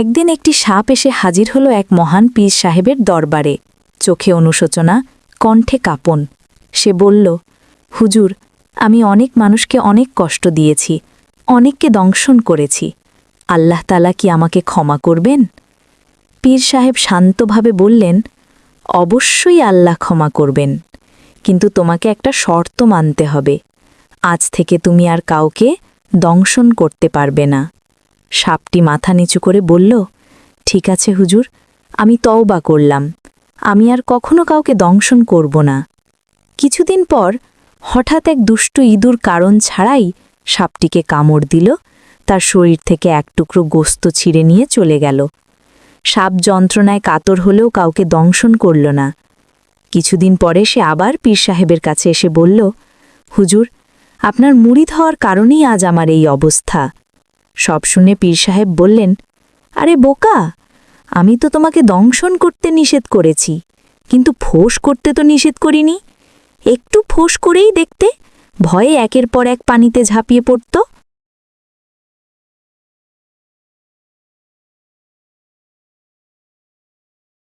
একদিন একটি সাপ এসে হাজির হলো এক মহান পীর সাহেবের দরবারে। চোখে অনুশোচনা, কণ্ঠে কাঁপন। সে বলল, হুজুর, আমি অনেক মানুষকে অনেক কষ্ট দিয়েছি, অনেককে দংশন করেছি। আল্লাহ তালা কি আমাকে ক্ষমা করবেন? পীর সাহেব শান্তভাবে বললেন, অবশ্যই আল্লাহ ক্ষমা করবেন, কিন্তু তোমাকে একটা শর্ত মানতে হবে। আজ থেকে তুমি আর কাউকে দংশন করতে পারবে না। সাপটি মাথা নিচু করে বলল, ঠিক আছে হুজুর, আমি তওবা করলাম। আমি আর কখনো কাউকে দংশন করব না। কিছুদিন পর হঠাৎ এক দুষ্টু ইঁদুর কারণ ছাড়াই সাপটিকে কামড় দিল, তার শরীর থেকে এক টুকরো গোস্ত ছিঁড়ে নিয়ে চলে গেল। সাপ যন্ত্রণায় কাতর হলেও কাউকে দংশন করল না। কিছুদিন পরে সে আবার পীর সাহেবের কাছে এসে বলল, হুজুর, আপনার মুড়ি হওয়ার কারণেই আজ আমার এই অবস্থা। সব শুনে পীর সাহেব বললেন, আরে বোকা, আমি তো তোমাকে দংশন করতে নিষেধ করেছি, কিন্তু ফোঁস করতে তো নিষেধ করিনি। একটু ফোঁস করেই দেখতে, ভয়ে একের পর এক পানিতে ঝাঁপিয়ে পড়ত।